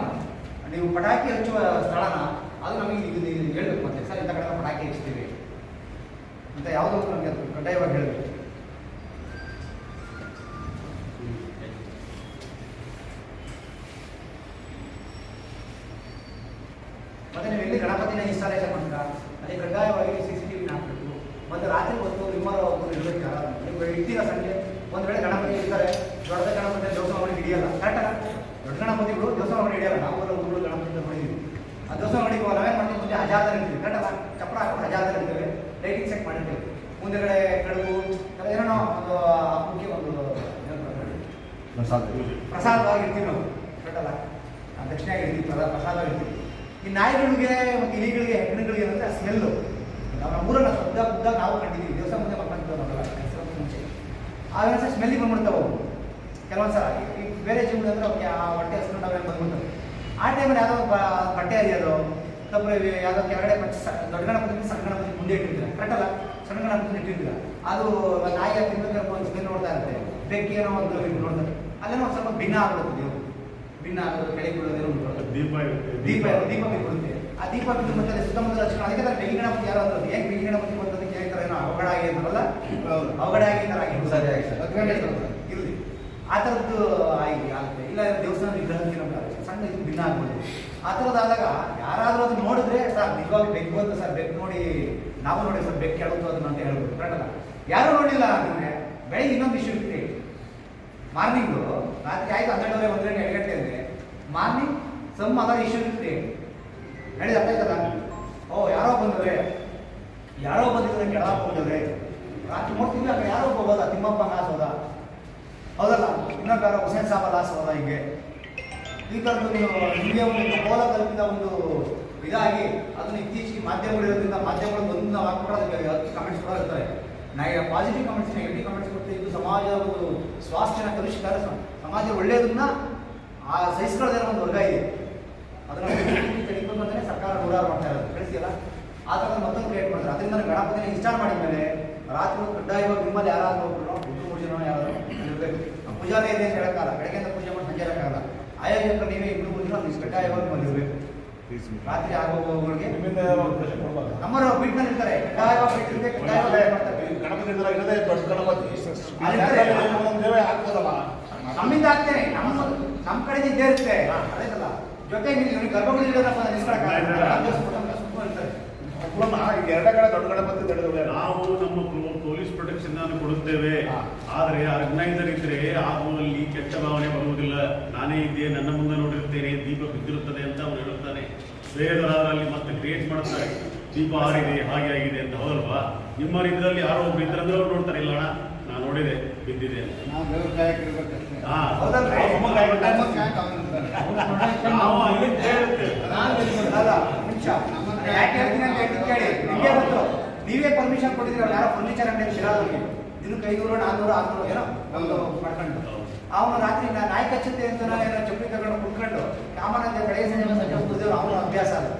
ನೀವು ಪಟಾಕಿ ಹಚ್ಚುವ ಸ್ಥಳನ ಅದು ನಮಗೆ ಇದು ಹೇಳಬೇಕು ಮತ್ತೆ. ಸರ್, ಇಂಥ ಕಡೆ ಪಟಾಕಿ ಹಚ್ತೀವಿ ಅಂತ ಯಾವುದೋ ನಮಗೆ ಅದು ಕಡ್ಡಾಯವಾಗಿ ಹೇಳಬೇಕು ಮತ್ತೆ ನೀವು ಎಲ್ಲಿ ಗಣಪತಿನ ಇನ್ಸ್ಟಾಲೇಷನ್ ಮಾಡ್ತೀರಾ ಅಲ್ಲಿ ಕಡ್ಡಾಯವಾಗಿ ಸಿ ಸಿ ಟಿವಿ ಹಾಕಬೇಕು ಮತ್ತೆ ರಾತ್ರಿ ಹೊತ್ತು ನಿಮ್ಮರ ಒಬ್ಬರು ಇರಬೇಕು ಯಾರಾದ್ರು ನೀವು ಇಡ್ತೀರಾ ಸಂಜೆ ಒಂದು ವೇಳೆ ಗಣಪತಿ ಇರ್ತಾರೆ ದೊಡ್ಡ ಗಣಪತಿ ದೇವಸ್ಥಾನ ಮಾಡಿ ಹಿಡಿಯಲ್ಲ ಕರೆಕ್ಟಾ ದೊಡ್ಡ ಗಣಪತಿಗಳು ದೇವಸ್ಥಾನ ಮಾಡಿ ಹಿಡಿಯಲ್ಲ ನಾವು ಎಲ್ಲ ಊರು ಗಣಪತಿ ಹೊಡಿದೀವಿ ಆ ದೇವಸ್ಥಾನ ಮಾಡಿ ನಾವೇನು ಮಾಡ್ತೀವಿ ಮುಂದೆ ಹಜಾರದಲ್ಲಿ ಇರ್ತೀವಿ ಕರೆಕ್ಟಲ್ಲ ಚಪ್ರ ಹಾಕೊಂಡು ಹಜಾರದಲ್ಲಿ ಇರ್ತೇವೆ ಲೈಟಿಂಗ್ ಸೆಟ್ ಮಾಡಿರ್ತೀವಿ ಮುಂದೆಗಡೆ ಕಡುಬು ಎಲ್ಲ ಏನೋ ಒಂದು ಹಬ್ಬಕ್ಕೆ ಒಂದು ಏನು ಮಾಡ್ತಾರೆ? ಪೂಜೆ. ಪ್ರಸಾದವಾಗಿ ಇರ್ತೀವಿ ನಾವು ಕರೆಕ್ಟಲ್ಲ ಆ ದಕ್ಷಿಣಾಗಿ ಇರ್ತೀವಿ ಪ್ರಸಾದ ಪ್ರಸಾದವಾಗಿ ಇರ್ತೀವಿ ಈ ನಾಯಿಗಳಿಗೆ ಮತ್ತು ಇಲಿಗಳಿಗೆ ಹೆಗ್ಣಗಳಿಗೆ ಏನಂದ್ರೆ ಸ್ಮೆಲ್ಲು ನಮ್ಮ ನಮ್ಮೂರನ್ನ ಶುದ್ಧ ಬುದ್ಧ ನಾವು ಕಂಡಿದ್ದೀವಿ. ದಿವಸ ಮುಂದೆ ಮಕ್ಕಳು ಮುಂಚೆ. ಆಗ ಸ್ಮೆಲ್ಲಿಗೆ ಬಂದ್ಬಿಡ್ತಾವೆ ಅವು ಕೆಲವೊಂದು ಸಲ. ಬೇರೆ ಜೀವನ ಅಂದ್ರೆ ಅವ್ರಿಗೆ ಆ ಹೊಟ್ಟೆ ಹಸ್ಕೊಂಡು ಬಂದ್ಬಿಡ್ತಾರೆ ಬಂದ್ಬಿಡ್ತವೆ. ಆ ಟೈಮಲ್ಲಿ ಯಾವುದೋ ಬಟ್ಟೆ ಅರಿಯೋದು ತಪ್ಪು ಯಾವುದೋ ಕೆಳಗಡೆ ದೊಡ್ಡ ಗಣಪತಿ ಸಣ್ಣ ಗಣಪತಿ ಮುಂದೆ ಇಟ್ಟಿರ್ತೀರ. ಕರೆಕ್ಟಲ್ಲ ಸಣ್ಣ ಗಣಪತಿ ಇಟ್ಟಿರ್ತೀರ. ಅದು ನಾಯಿ ತಿನ್ನಬೇಕು ಒಂದು ಸ್ಮೆಲ್ ನೋಡ್ತಾ ಇರುತ್ತೆ. ಬೆಕ್ಕಿ ಏನೋ ಒಂದು ಇದು ನೋಡ್ತಾರೆ ಅಲ್ಲೇನೋ ಒಂದು ಸ್ವಲ್ಪ ಭಿನ್ನ ಆಗ್ಬಿಡುತ್ತೆ ದೇವರು. ಭಿನ್ನ ಆಗೋದು ಕೆಳಗೆ ಬಿಡೋದೇನೋ ದೀಪ. ದೀಪ ದೀಪ. ಬಿಡುತ್ತೆ ಆ ದೀಪ ಬಿದ್ದು ಮತ್ತೆ ಸುತ್ತಮುತ್ತಲ ಸುತ್ತಮುತ್ತ ಲಕ್ಷಣ ಅದಕ್ಕೆ ತರ ಬೆಳ್ಳಿ ಗಣಪತಿ ಯಾರು ಅಂದ್ರು ಹೇಗೆ ಬೆಳ್ಳಿ ಗಣಪತಿ ಬಂದದಕ್ಕೆ ಕೇಳ್ತಾರೆ ಏನೋ ಅವಘಡ ಆಗಿ ಅಂತಾರಲ್ಲ? ಅವಘಡ ಆಗಿ ಥರ ಆಗಿ ಸರಿ, ಆಗಿ ಸರ್. ಇರ್ಲಿ. ಆ ಥರದ್ದು ಆಗಿ ಆಗುತ್ತೆ. ಇಲ್ಲ ದೇವಸ್ಥಾನ ವಿಗ್ರಹಕ್ಕೆ ಆಗುತ್ತೆ. ಸಣ್ಣ ಇದು ಭಿನ್ನ ಆಗ್ಬೋದು. ಆ ಥರದ್ದಾದಾಗ ಯಾರಾದರೂ ಅದು ನೋಡಿದ್ರೆ ಸರ್ ನಿಜವಾಗಿ ಬೆಕ್ಕು ಅಂತ ಸರ್ ಬೆಕ್ಕು ನೋಡಿ ನಾವು ನೋಡಿ ಸರ್ ಬೆಕ್ಕು ಕೆಳತು ಅದನ್ನ ಅಂತ ಹೇಳ್ಬೋದು. ಕರೆಕ್ಟಲ್ಲ ಯಾರು ನೋಡಿಲ್ಲ ನಿಮಗೆ ಬೆಳಿಗ್ಗೆ ಇನ್ನೊಂದು ಇಶ್ಯೂ ಇರುತ್ತೆ ಮಾರ್ನಿಂಗು ರಾತ್ರಿ ಆಯ್ತು ಹನ್ನೆರಡುವರೆ ಒಂದು ಗಂಟೆ ಎರಡು ಗಂಟೆ ಅಂದರೆ ಮಾರ್ನಿಂಗ್ ಸಮ್ ಅದರ್ ಇಶ್ಯೂ ಇರುತ್ತೆ ಹೇಳಿ ರಾತ್ರಿ ಓ, ಯಾರೋ ಬಂದ್ರೆ ಯಾರೋ ಬಂದಿದ್ರೆ ಕೆಳಗೆ ಹೋಗಿದ್ರೆ ರಾತ್ರಿ ನೋಡ್ತಿದ್ವಿ ಅಕ್ಕ ಯಾರೋ ಹೋಗೋದ? ತಿಮ್ಮಪ್ಪ ಲಾಸ್ ಹೋದ ಹೌದಲ್ಲ, ಇನ್ನೊಂದು ಯಾರೋ ಹುಸೇನ್ ಸಾಬ ಲಾಸ್ ಹೋದ ಹಿಂಗೆ? ಈ ಕಡೆ ಹಿಂಗೆ ಒಂದು ಕೋಲ ತಲುಪಿದ ಒಂದು ಇದಾಗಿ ಅದನ್ನ ಇತ್ತೀಚೆಗೆ ಮಾಧ್ಯಮಗಳಿರೋದ್ರಿಂದ ಮಾಧ್ಯಮಗಳು ಬಂದು ನಾವು ಹಾಕ್ಬಿಡೋದಕ್ಕೆ ಹತ್ತು ಕಮೆಂಟ್ಸ್ ಕೂಡ ಇರ್ತಾರೆ. ನನಗೆ ಪಾಸಿಟಿವ್ ಕಮೆಂಟ್ಸ್ ನೆಗೆಟಿವ್ ಕಮೆಂಟ್ಸ್ ಕೊಡ್ತೀವಿ ಇದು ಸಮಾಜದ ಒಂದು ಸ್ವಾಸ್ಥ್ಯನ ಕಲುಷಿತ ಸಮಾಜ ಒಳ್ಳೆಯದನ್ನ ಆ ಸಹಿಸ್ಕೊಳ್ಳೋದೇನೋ ಒಂದು ವರ್ಗ ಇದೆ. ಅದನ್ನ ತೆಗಿಬೇಕು ಅಂತಲೇ ಸರ್ಕಾರ ನೂರಾರು ಮಾಡ್ತಾ ಇರೋದು ಕಳಿಸಿಲ್ಲ ಆ ಥರ ಮತ್ತೊಂದು ಕ್ರಿಯೇಟ್ ಮಾಡ್ತಾರೆ. ಅದರಿಂದ ಗಣಪತಿನ ಇನ್ಸ್ಟಾಲ್ ಮಾಡಿದ್ಮೇಲೆ ರಾತ್ರಿ ಹೊತ್ತು ಕಡ್ಡಾಯವಾಗಿ ನಿಮ್ಮಲ್ಲಿ ಯಾರಾದರೂ ಒಬ್ಬರು ಇಬ್ಬರು ಮೂರು ಜನ ಯಾರು ಇರಬೇಕು ಪೂಜಾರಿ ಇದೆ ಅಂತ ಹೇಳಕ್ಕಾಗಲ್ಲ. ಬೆಳಗ್ಗೆಯಿಂದ ಪೂಜೆ ಮಾಡಿ ಸಂಜೆ ಆಯಾ ಆಯೋಜಕರು ನೀವೇ ಇಬ್ಬರು ಜನ ನೀವು ಕಡ್ಡಾಯವಾಗಿ ನಿಮ್ಮಲ್ಲಿ ಇರಬೇಕು. ರಾತ್ರಿ ಆಗೋಗಳಿಗೆ ನಮ್ಮರು ಬೀಟ್ನಲ್ಲಿ ಇರ್ತಾರೆ. ಕಡ್ಡಾಯವಾಗಿ ಬಿಟ್ಟಿರ್ಬೇಕು ಕಡ್ಡಾಯವಾಗಿ ಬೇರೆ ಮಾಡ್ತಾರೆ ಗಣಪತಿ ಇರೋದೇ ದೊಡ್ಡ ಗಣಪತಿ. ನಮ್ಮಿಂದ ಆಗ್ತೇನೆ. ನಮ್ಮ ನಮ್ಮ ಕಡೆ ಇದ್ದೇ ಇರುತ್ತೆ. ಅದೇನಲ್ಲ ಜೊತೆಗೆ ನೀವು ಎರಡೇ ಕಡೆ ದೊಡ್ಡ ಗಣಪತಿ ದೊಡ್ಡ ನಾವು ನಮ್ಮ ಪೊಲೀಸ್ ಪ್ರೊಟೆಕ್ಷನ್ ಅನ್ನು ಕೊಡುತ್ತೇವೆ. ಆದರೆ ಆರ್ಗನೈಸರ್ ಇದ್ರೆ ಅಲ್ಲಿ ಕೆಟ್ಟ ಭಾವನೆ ಬರುವುದಿಲ್ಲ. ನಾನೇ ಇದ್ದೆ ನನ್ನ ಮುಂದೆ ನೋಡಿರ್ತೇನೆ ದೀಪ ಬಿದ್ದಿರುತ್ತದೆ ಅಂತ ಅವನು ಹೇಳುತ್ತಾನೆ. ಅಲ್ಲಿ ಮತ್ತೆ ಕ್ರಿಯೇಟ್ ಮಾಡುತ್ತಾರೆ. ದೀಪ ಹಾರಿದೆ ಹಾಗೆ ಆಗಿದೆ ಅಂತ ಹೌದಲ್ವಾ? ನಿಮ್ಮ ಇದರಲ್ಲಿ ಯಾರೋ ಒಬ್ರು ಇದ್ರಂದ್ರೆ ಅವ್ರು ನೋಡ್ತಾರೆ ಇಲ್ಲ ಅಣ್ಣ ನಾನು ನೋಡಿದೆ ಬಿದ್ದಿದೆ ಅಂತ. ಯಾಕೆ ಹೇಳ್ತೀನಿ ಅಂತ ಹೇಳ್ತೀನಿ ಕೇಳಿ. ನಿಮಗೆ ಗೊತ್ತು ನೀವೇ ಪರ್ಮಿಷನ್ ಕೊಟ್ಟಿದ್ದೀರ ಯಾರೋ ಫರ್ನಿಚರ್ ಅಂಗಡಿ ಶಿರಾದವ್ರಿಗೆ ದಿನಕ್ಕೆ ಐನೂರು ನಾನ್ನೂರು ಆರ್ನೂರು ಏನೋ ಒಂದು ಮಾಡ್ಕೊಂಡು. ಅವನು ರಾತ್ರಿ ನಾಯಿ ಕಚ್ಚುತ್ತೆ ಅಂತ ನಾನು ಏನೋ ಚಪ್ಪಲಿ ತಗೊಂಡು ಕುಡ್ಕೊಂಡು ಕಾಮನ್ ಬೆಳಗ್ಗೆ ಸಂಜೆ ಸಂಜೆ ಕುಡಿದೇವ್ರು ಅವನ ಅಭ್ಯಾಸ ಅದು.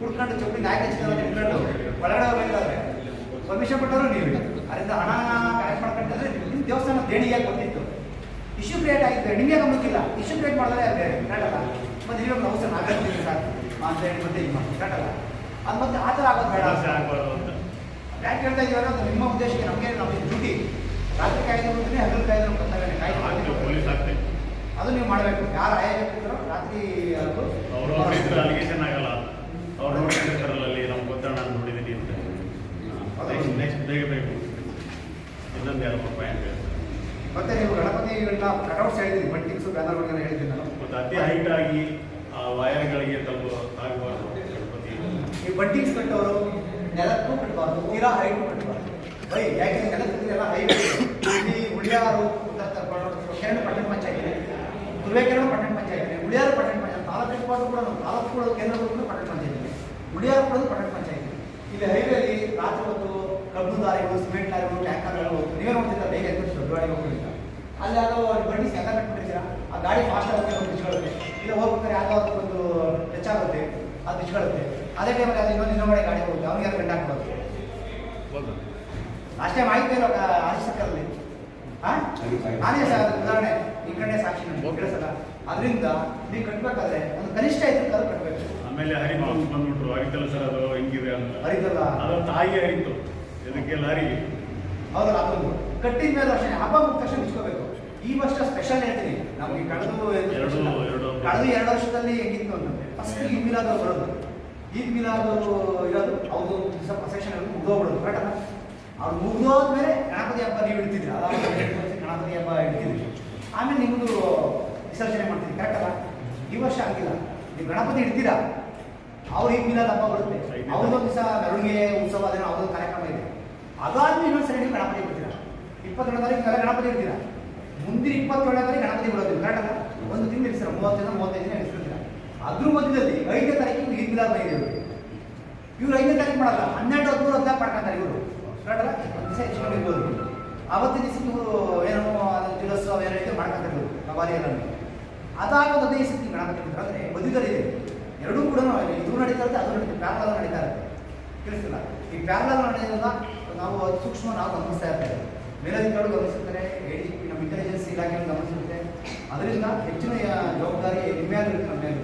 ಕುಡ್ಕೊಂಡು ಚಪ್ಪಲಿ ನಾಯಿ ಕಚ್ಚುತ್ತೆ ಕುಡ್ಕೊಂಡು ಒಳಗಡೆ ಹೋಗ್ಬೇಕಾದ್ರೆ ಪರ್ಮಿಷನ್ ಕೊಟ್ಟವರು ನೀವು. ಅದರಿಂದ ಹಣ ಕಲೆಕ್ಟ್ ಮಾಡ್ಕೊಂಡಿದ್ರೆ ನಿಮ್ಮ ದೇವಸ್ಥಾನ ದೇಣಿಗೆ ಕೊಟ್ಟಿತ್ತು ಇಶ್ಯೂ ಕ್ರಿಯೇಟ್ ಆಗಿದ್ರೆ ನಿಮಗೆ ಗಮನಿಸಿಲ್ಲ ಇಶ್ಯೂ ಕ್ರಿಯೇಟ್ ಮಾಡಿದ್ರೆ ಬೇರೆ ಕರೆಕ್ಟಲ್ಲ ಮತ್ತೆ ನಾವು ಸರ್ ನಾಗರಿಕ ಸರ್. ಅಂತ ಹೇಳಿ ಮತ್ತೆ ಇದು ಮಾಡಿ ಕಟ್ಟಲ್ಲ ಅದು ಮತ್ತೆ ಆ ಥರ ಆಗೋದು ಬೇಡ. ಯಾಕೆ ಹೇಳ್ತಾ ಅಂದ್ರೆ ಅದು ನಿಮ್ಮ ಉದ್ದೇಶಕ್ಕೆ ನಮಗೆ ನಮ್ಮ ಡ್ಯೂಟಿ ರಾತ್ರಿ ಕಾಯ್ದೆ ಬಿಡ್ತೀನಿ ಹಗಲು ಕಾಯ್ದೆ ಪೊಲೀಸ್ ಕಾಯ್ದೆ ಆಗ್ತೇವೆ ಅದು ನೀವು ಮಾಡಬೇಕು. ಯಾರು ಆಯೋಜಕರು ರಾತ್ರಿ ಅದು ಅವರು ನೋಡಿದ್ರೆ ಅಲಿಗೇಷನ್ ಆಗಲ್ಲ. ಅವ್ರು ನೋಡ್ಕೊಂಡಿರ್ತಾರಲ್ಲ ಅಲ್ಲಿ ನಮ್ಗೆ ಗೊತ್ತಣ್ಣ ನಾನು ನೋಡಿದ್ದೀನಿ ಅಂತ. ನೆಕ್ಸ್ಟ್ ಬೇಗ ಬೇಕು. ಇನ್ನೊಂದು ಮತ್ತೆ ಗಣಪತಿಗಳನ್ನ ಕಟೌಟ್ಸ್ ಹೇಳಿದ್ದೀನಿ ಬಂಟಿಂಗ್ಸು ಬ್ಯಾನರ್ಗಳನ್ನ ಹೇಳಿದ್ದೀನಿ ನಾನು. ಮತ್ತು ಅತಿ ಹೈಟ್ ಆಗಿ ಆ ವಯರ್ಗಳಿಗೆ ತಲುಪ ಆಗಬಾರ್ದು ಈ ಬಂಟಿಂಗ್ಸ್ ಕಟ್ಟವರು ನೆಲಕ್ಕೂ ಕಟ್ಟಬಾರ್ದು ತೀರಾ ಹೈಟ್ ಕಟ್ಟಬಾರ್ದು ಬೈ ಯಾಕೆಂದ್ರೆ ನೆಲಕ್ಕೆ ಎಲ್ಲ ಹೈಟ್ ಇಲ್ಲಿ ಉಳಿಯಾರು ಕೆರಡು ಪಟ್ಟಣ ಪಂಚಾಯತ್ ತುರುವೇಕೆರಡು ಪಟ್ಟಣ ಪಂಚಾಯತ್ ಉಳಿಯಾರು ಪಟ್ಟಣ ಪಂಚಾಯತ್ ತಾಲೂಕು ಹೆಡ್ಕ್ವಾರ್ಟರ್ ಕೂಡ ತಾಲೂಕು ತಾಲೂಕುಗಳು ಕೇಂದ್ರ ಕೂಡ ಪಟ್ಟಣ ಪಂಚಾಯತ್ ಉಳಿಯಾರು ಕೂಡ ಪಟ್ಟಣ ಪಂಚಾಯತ್ ಇಲ್ಲಿ ಹೈವೇಲಿ ರಾತ್ರಿ ಹೊತ್ತು ಕಬ್ಬು ದಾರಿಗಳು ಸಿಮೆಂಟ್ ಲಾರಿಗಳು ಟ್ಯಾಂಕರ್ಗಳು ನೀವೇ ನೋಡ್ತಿದ್ದ ಬೇಗ ಎದ್ದು ದೊಡ್ಡ ಗಾಡಿ ಹೋಗ್ತಿದ್ದ ಅಲ್ಲಿ ಯಾವುದೋ ಒಂದು ಬಂಡಿ ಸೆಕ್ಕ ಕಟ್ಬಿಟ್ಟಿರ್ತೀರಾ ಆ ಗಾಡಿ ಫಾಸ್ಟ್ ಆಗುತ್ತೆ ಒಂದು ಬಿಚ್ಕೊಳ್ಳುತ್ತೆ. ಇಲ್ಲ ಹೋಗ್ಬೇಕಾದ್ರೆ ಯಾವುದೋ ಒಂದು ಹೆಚ್ಚಾಗುತ್ತೆ ಆಗುತ್ತೆ ಅದು ಬಿಚ್ಕೊಳ್ಳುತ್ತೆ. ಅದೇ ಟೈಮಲ್ಲಿ ಅದು ಇನ್ನೊಂದು ಇನ್ನೊಂದು ಗಾಡಿ ಹೋಗುತ್ತೆ. ಅವ್ನಿಗೆ ಯಾರು ಗಂಡ ಹಾಕ್ಬೋದು ಅಷ್ಟೇ ಮಾಹಿತಿ ಆಯ್ತು ಇರೋ ಆರ್ಜಿ ಸರ್ಕಲಲ್ಲಿ. ನಾನೇ ಸರ್ ಅದು ಉದಾಹರಣೆ. ಈ ಕಡೆ ಸಾಕ್ಷಿ ನಮ್ಗೆ. ಸಲ ಅದರಿಂದ ನೀವು ಕಟ್ಟಬೇಕಾದ್ರೆ ಒಂದು ಕನಿಷ್ಠ ಇದ್ರೆ ಕಲ್ಲು ಕಟ್ಟಬೇಕು ಆಮೇಲೆ ಹರಿಮಾವ್ ಬಂದ್ಬಿಟ್ರು. ಹರಿತಲ್ಲ ಸರ್ ಅದು? ಹೆಂಗಿದೆ ಅಂತ. ಹರಿದಲ್ಲ ಅದು ತಾಯಿ ಹರಿತು. ಇದಕ್ಕೆ ಲಾರಿ? ಹೌದಲ್ಲ ಅದೊಂದು ಕಟ್ಟಿದ ಮೇಲೆ ಅಷ್ಟೇ ಹಬ್ಬ ಮುಗಿದ ತಕ್ಷಣ ಬಿಚ್ಕೋಬೇಕು. ಈ ವರ್ಷ ಸ್ಪೆಷಲ್ ಹೇಳ್ತೀನಿ ನಮಗೆ ಕಳೆದು ಕಳೆದ ಎರಡು ವರ್ಷದಲ್ಲಿ ಹೆಂಗಿತ್ತು ಅಂತಂದ್ರೆ ಫಸ್ಟ್ ಈದ್ ಮಿಲಾದ್ ಬರೋದು. ಈದ್ ಮಿಲಾದ್ ಇರೋದು ಅವ್ರದ್ದು ದಿವಸ ಪ್ರೊಸೆಷನ್ ಮುಗ್ದೋಗ್ಬಿಡೋದು ಕರೆಕ್ಟ್ ಅಲ್ಲ? ಅವ್ರು ಮುಗಿದೋದ್ಮೇಲೆ ಗಣಪತಿ ಹಬ್ಬ ನೀವು ಇಡ್ತಿದ್ರಿ ಅದಾದ ಗಣಪತಿ ಹಬ್ಬ ಇಡ್ತಿದ್ರಿ ಆಮೇಲೆ ನಿಮ್ಮದು ವಿಸರ್ಜನೆ ಮಾಡ್ತೀನಿ ಕರೆಕ್ಟ್ ಅಲ್ಲ? ಈ ವರ್ಷ ಆಗಿಲ್ಲ ನೀವು ಗಣಪತಿ ಇಡ್ತೀರಾ? ಅವ್ರು ಈದ್ ಮಿಲಾದ್ ಹಬ್ಬ ಬರುತ್ತೆ. ಅವ್ರದ್ದೊಂದು ದಿವಸ ಮೆರವಣಿಗೆ ಉತ್ಸವ ಅದೇನೋ ಅವ್ರದ್ದು ಕಾರ್ಯಕ್ರಮ ಇದೆ. ಅದಾದ್ಮೇಲೆ ಇನ್ನೊಂದು ಸರಿ ನೀವು ಗಣಪತಿ ಇಡ್ತೀರಾ? ಇಪ್ಪತ್ತೆರಡು ತಾರೀಕು ಗಣಪತಿ ಇಡ್ತೀರಾ? ಮುಂದಿನ ಇಪ್ಪತ್ತೇಳನೇ ತಾರೀಕು ಗಣಪತಿ ಬಿಡೋದಿಲ್ಲ ಕರೆಕ್ಟ್ ಅಲ್ಲ? ಒಂದು ತಿಂಗಳು ಸರ್ ಮೂವತ್ತು ದಿನ, ಮೂವತ್ತೈದು ದಿನ ಇರ್ತೀರ. ಅದ್ರ ಮಧ್ಯದಲ್ಲಿ ಐದನೇ ತಾರೀಕು ಈದ್ ಮಿಲಾದ್ ಬೈದೆ ಇವರು. ಐದನೇ ತಾರೀಕು ಮಾಡಲ್ಲ, ಹನ್ನೆರಡು, ಹದಿಮೂರು, ಹದಿನಾಲ್ಕು ಮಾಡ್ಕೊಂತಾರೆ ಇವರು. ಕರೆಕ್ಟ್ ಅಲ್ಲ? ದಿವಸ ಹೆಚ್ಚಿಕೊಂಡಿರ್ಬೋದು ಅವತ್ತಿನ ದಿವಸ ಇವರು ಏನೋ, ಅದು ತಿಳಸ್ಸು ಏನೋ ಇದು ಮಾಡ್ಕೊಂತಾರೆ ಇವರು ಕಬಾರಿ ಎಲ್ಲ. ಒಂದು ಹದಿನೈದು ಸತಿ ಗಣಪತಿ ಅಂದರೆ ಬದುಕಲಿದೆ ಎರಡೂ ಕೂಡ ಇದು ನಡೀತಾ ಇರುತ್ತೆ, ಅದು ನಡೀತಾ ಪ್ಯಾರಲ ನಡೀತಾ ಇರುತ್ತೆ. ತಿಳಿಸಿಲ್ಲ ಈ ಪ್ಯಾರಲ ನಡೆಯೋದನ್ನ ನಾವು ಸೂಕ್ಷ್ಮ ನಾವು ಗಮನಿಸ್ತಾ ಇರ್ತೇವೆ. ಮೇಲಧಿಕಾರಿಗಳು ಗಮನಿಸುತ್ತಾರೆ ಹೇಳಿ. ನಮ್ಮ ಇಂಟೆಲಿಜೆನ್ಸ್ ಇಲಾಖೆ ಗಮನಿಸುತ್ತೆ. ಅದರಿಂದ ಹೆಚ್ಚಿನ ಜವಾಬ್ದಾರಿ ನಿಮ್ಮ ಮೇಲೆ ಇರುತ್ತೆ. ನಮ್ಮ ಮೇಲೆ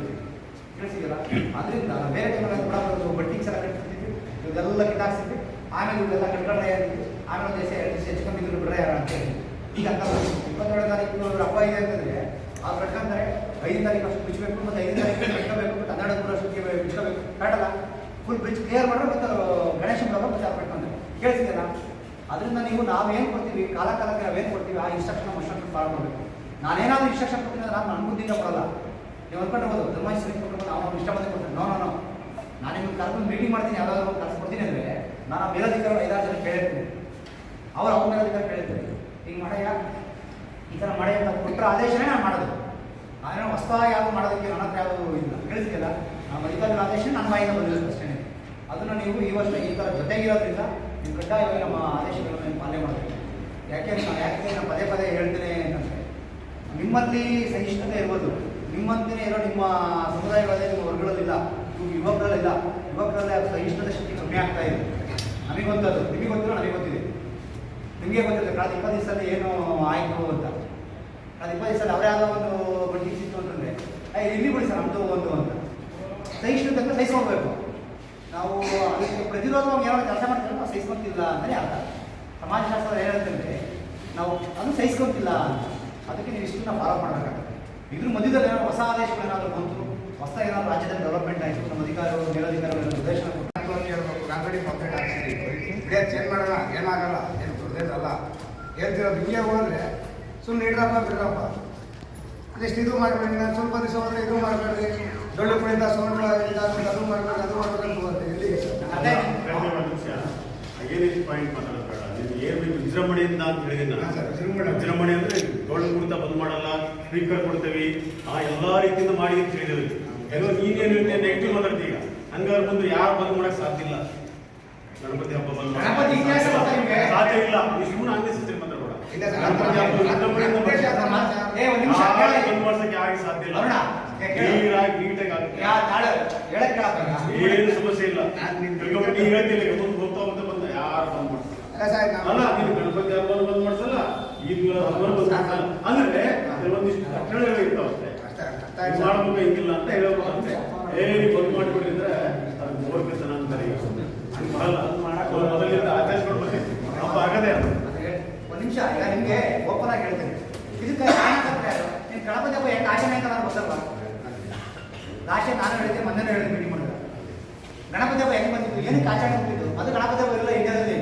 ಅದರಿಂದ ಬೇರೆ ಟೈಮಲ್ಲಿ ಕೂಡ ಒಂದು ಬಟ್ಟಿಂಗ್ಸ್ ಎಲ್ಲ ಇವೆಲ್ಲ ಇದೆಲ್ಲ ಕಿತ್ತಾಕ್ಸಿದ್ವಿ. ಆಮೇಲೆ ಇವೆಲ್ಲ ಕಟ್ಕೊಂಡ್ರೆ ಯಾರಿದ್ವಿ ಆಮೇಲೆ ದೇಶ, ಎರಡು ಕಮ್ಮಿ ಬಿಡ್ರೆ ಯಾರು ಅಂತ ಹೇಳಿ ಈಗ ಅಂತ ಇಪ್ಪತ್ತೆರಡು ತಾರೀಕು ಹಬ್ಬ ಇದೆ ಅಂತಂದ್ರೆ ಅವ್ರು ಕಟ್ಕೊಂತಾರೆ ಐದು ತಾರೀಕು ಅಷ್ಟು ಬಿಚ್ಚಬೇಕು ಮತ್ತು ಐದು ತಾರೀಕು ಕಟ್ಕೋಬೇಕು ಮತ್ತು ಹನ್ನೆರಡು ಮೂರು ಅಷ್ಟೊತ್ತಿಗೆ ಬಿಚ್ಚಬೇಕು ಕಾಟಲ್ಲ ಫುಲ್ ಬ್ರಿಡ್ಜ್ ಕ್ಲಿಯರ್ ಮಾಡಿದ್ರೆ ಮತ್ತೆ ಗಣೇಶ ಮತ್ತೆ ಅವ್ರು ಕಟ್ಕೊಂಡ್ರೆ ಕೇಳಿಸಿದೆಲ್ಲ ಅದರಿಂದ ನೀವು ನಾವೇನು ಕೊಡ್ತೀವಿ ಕಾಲ ಕಾಲಕ್ಕೆ ನಾವೇನು ಕೊಡ್ತೀವಿ, ಆ ಇನ್ಸ್ಟ್ರಕ್ಷನ್ ಇನ್ಸ್ಟ್ರಕ್ಷನ್ ಫಾಲೋ ಮಾಡಬೇಕು ನಾನೇನಾದ್ರೂ ಇನ್ಸ್ಟ್ರಕ್ಷನ್ ಕೊಡ್ತೀನಿ ನಾನು ನನ್ನ ಬುದ್ಧಿಯಿಂದ ಕೊಡಲ್ಲ. ನೀವು ಅನ್ಕೊಂಡಿರ್ಬೋದು ಧರ್ಮಾಯಿ ಇಷ್ಟ ಕೊಟ್ಟು ನಾವು ಅವ್ನು ಇಷ್ಟ ಬಂದು ಕೊಡ್ತೀನಿ. ನೋ ನೋ ನಾನು ನಿಮ್ಗೆ ಕರ್ಕೊಂಡು ಮೀಟಿಂಗ್ ಮಾಡ್ತೀನಿ, ಯಾವ್ದಾದ್ರು ಒಂದು ಕೊಡ್ತೀನಿ ಅಂದರೆ ನಾನು ಆ ಮೇಲಾಧಿಕಾರ ಐದಾರು ಜನ ಕೇಳಿರ್ತೀನಿ. ಅವ್ರು ಅವ್ರ ಮೇಲಾಧಿಕಾರ ಕೇಳಿರ್ತೀನಿ ಹಿಂಗೆ ಮಾಡಯ್ಯ, ಈ ಥರ ಮಾಡಿ ಅಂತ ಕೊಟ್ಟರೆ ಆದೇಶನೇ ನಾನು ಮಾಡೋದು. ಆದರೆ ಹೊಸ ಯಾವುದು ಮಾಡೋದಕ್ಕೆ ನನ್ನ ಹತ್ರ ಯಾವುದು ಇಲ್ಲ. ಕೇಳಿಸ್ತಿಲ್ಲ ನಮ್ಮ ಅಧಿಕಾರಿಗಳ ಆದೇಶ ನನ್ನ ಬಾಯಿಂದ ಬಂದಿರೋದು ಅಷ್ಟೇ ಅದನ್ನು ನೀವು ಈ ವರ್ಷ ಈ ಥರ ಜೊತೆಗಿರೋದ್ರಿಂದ ನೀವು ಕಡ್ಡಾಯವಾಗಿ ನಮ್ಮ ಆದೇಶಗಳನ್ನು ಪಾಲನೆ ಮಾಡಬೇಕು? ಯಾಕೆ ಯಾಕೆ ನಾನು ಪದೇ ಪದೇ ಹೇಳ್ತೇನೆ ಅಂತಂದರೆ, ನಿಮ್ಮಲ್ಲಿ ಸಹಿಷ್ಣುತೆ ಇರ್ಬೋದು. ನಿಮ್ಮಂತೆಯೇ ಇರೋ ನಿಮ್ಮ ಸಮುದಾಯಗಳಲ್ಲಿ ನಿಮ್ಮ ವರ್ಗಗಳಲ್ಲಿಲ್ಲ, ನಿಮ್ಮ ಯುವಕರಲ್ಲಿಲ್ಲ, ಯುವಕರಲ್ಲಿ ಸಹಿಷ್ಣುತೆ ಶಕ್ತಿ ಕಮ್ಮಿ ಆಗ್ತಾ ಇದೆ. ನಮಗೆ ಗೊತ್ತದು. ನಿಮಗೆ ಗೊತ್ತಿರೋ ನನಗೆ ಗೊತ್ತಿದೆ. ನಿಮಗೆ ಗೊತ್ತಿದೆ ಕಳೆದ ಇಪ್ಪತ್ತು ದಿವಸದಲ್ಲಿ ಏನು ಆಯಿತು ಅಂತ. ಕಳೆದ ಇಪ್ಪತ್ತು ದಿವಸದಲ್ಲಿ ಅವರೇ ಯಾವುದೋ ಒಂದು ಬಡ್ಡಿ ಸಿಕ್ತು ಅಂತಂದರೆ ಅಯ್ಯ ಇಲ್ಲಿ ಬಿಡಿ ಸರ್ ನಮ್ಮದು ಒಂದು ಅಂತ. ಸಹಿಷ್ಣುತೆ ಅಂತ ಸಹಿಸ್ಕೊಳ್ಬೇಕು. ನಾವು ಅದಕ್ಕೆ ಪ್ರತಿರೋಧವಾಗಿ ಏನೋ ಕೆಲಸ ಮಾಡ್ತೀವಿ? ಸಹಿಸ್ಕೊಂತಿಲ್ಲ ಅಂದರೆ ಅರ್ಥ. ಸಮಾಜಶಾಸ್ತ್ರ ಏನಂತಂದರೆ ನಾವು ಅದು ಸಹಿಸ್ಕೊಂತಿಲ್ಲ ಅಂತ. ಅದಕ್ಕೆ ನೀವು ಇಷ್ಟನ್ನ ಫಾಲೋ ಮಾಡಬೇಕಾಗುತ್ತೆ. ಇದ್ರ ಮಧ್ಯದಲ್ಲಿ ಏನಾದ್ರು ಹೊಸ ಆದೇಶಗಳೇನಾದರೂ ಬಂತು ಹೊಸ ಏನಾದ್ರು ರಾಜ್ಯದಲ್ಲಿ ಡೆವಲಪ್ಮೆಂಟ್ ಆಯಿತು ನಮ್ಮ ಅಧಿಕಾರಿಗಳು ಮೇಲಧಿಕಾರಿಗಳು ನಿರ್ದೇಶನ ಕೊಟ್ಟು ಹೇಳ್ಬೇಕು ಗಾಂಗಡಿ ಕಂಪ್ಲೇಂಟ್ ಹಾಕ್ಸಿರಿ ಇಡೇ ಚೇಂಜ್ ಮಾಡೋಣ ಏನಾಗಲ್ಲ ಏನು ತೊಂದರೆಲ್ಲ ಹೇಳ್ತಿರೋ ಹಿಂಗೆ ಹೋದ್ರೆ ಸುಮ್ಮನೆ ಇಡ್ರಪ್ಪ ಬಿಡ್ರಪ್ಪ. ಅದೆಷ್ಟು ಇದು ಮಾಡಬೇಡಿ ನಾನು ಸ್ವಲ್ಪ ದಿವಸ ಹೋದ್ರೆ ಇದು ಮಾಡಬೇಡ್ರಿ. ದೊಡ್ಡ ಕುಳಿತ ಸೌಂಡ್ ಅದು ಮಾಡಬೇಡಿ ಅದು ಒಂದು ನಿಮಿಷ ಏನೇನು ಪಾಯಿಂಟ್ ಮಾತಾಡೋದು ನೀನು ಏನು ವಿಜೃಂಭಣೆಯಿಂದ ಅಂತ ಹೇಳಿದ್ದೀನಿ ವಿಜೃಂಭಣೆ. ವಿಜೃಂಭಣೆ ಅಂದ್ರೆ ದೊಡ್ಡ ಕುಣಿತ ಬಂದ್ ಮಾಡಲ್ಲ ಸ್ಪೀಕರ್ ಕೊಡ್ತೇವೆ. ಆ ಎಲ್ಲಾ ರೀತಿಯಿಂದ ಮಾಡಿ ಅಂತ ಹೇಳಿದ್ರು ಏನೋ ನೀನೇನು ನೆಗೆಟಿವ್ ಮಾತಾಡ್ತೀಯ ಈಗ. ಹಂಗಾದ್ರೆ ಬಂದು ಯಾರು ಬಂದ್ ಮಾಡಕ್ ಸಾಧ್ಯ ಇಲ್ಲ. ಗಣಪತಿ ಹಬ್ಬ ಬಂದ್ ಸಾಧ್ಯ ಇಲ್ಲ. ನೀವು ಸುಮ್ಮನೆ ಹಂಗೆ ಬಂದ್ ಮಾಡ್ಸಕ್ಕೆ ಯಾರಿಗೆ ಸಾಧ್ಯ ಇಲ್ಲ. ನೀರಾಗಿ ನೀಟಾಗಿ ಆಗುತ್ತೆ. ಏನು ಸಮಸ್ಯೆ ಇಲ್ಲ. ನಾನ್ ನಿನ್ ತಿಳ್ಕೊಂಬಿಟ್ಟು ನೀ ಹೇಳ್ತಿಲ್ಲ ಮುಂದೆ ಹೋಗ್ತಾ ಹೋಗ್ತಾ ಅಲ್ಲ ನೀನು ಗಣಪತಿ ಬಂದ್ ಮಾಡ್ಸಲ್ಲ? ಈದ್ ಮಿಲಾದ್ ಹಬ್ಬನ ಬಂದ್ ಮಾಡ್ಸಲ್ಲ. ಅಂದ್ರೆ ಕೆಲವೊಂದಿಷ್ಟು ಕಟ್ಟಳೆಗಳು ಇರ್ತಾವ ಅಷ್ಟೇ. ಅಷ್ಟೇ ಅರ್ಥ ಹಿಂಗ್ ಮಾಡ್ಬೇಕು ಹಿಂಗಿಲ್ಲ ಅಂತ ಹೇಳ್ಬೇಕು ಅಂತೆ ಏ ನೀವು ಮಾಡ್ಬಿಟ್ರಿ ಅಂದ್ರೆ ಅದು ಮೂರ್ಖತನ ಅಂತಾರೆ ಈಗ ಹಂಗ್ ಮಾಡಲ್ಲ. ಮೊದಲಿಂದ ಆಚರಿಸ್ಕೊಂಡು ಬಂದಿದ್ದು. ಹಬ್ಬ ಆಗದೇ ಅದು ಒಂದ್ ನಿಮಿಷ ಈಗ ನಿಮ್ಗೆ ಓಪನ್ ಆಗಿ ಹೇಳ್ತೀನಿ. ಇದಕ್ಕೆ? ನೀನ್ ಗಣಪತಿ ಹಬ್ಬ ಹೆಂಗ್ ಆಚರಣೆ ಅಂತ ನಾನು ಗೊತ್ತಲ್ವಾ ನಾನು ಹೇಳಿದ್ದೆ ಮೊನ್ನೆ ಹೇಳಿದ್ದೆ ಗಣಪತಿ ಹಬ್ಬ ಹೆಂಗ್ ಬಂದಿತ್ತು? ಏನಕ್ಕೆ ಆಚರಣೆ ಬಂದಿದ್ದು ಅದು ಗಣಪತಿ ಹಬ್ಬ ಇಲ್ಲ ಇಂಡಿಯಾದಲ್ಲಿ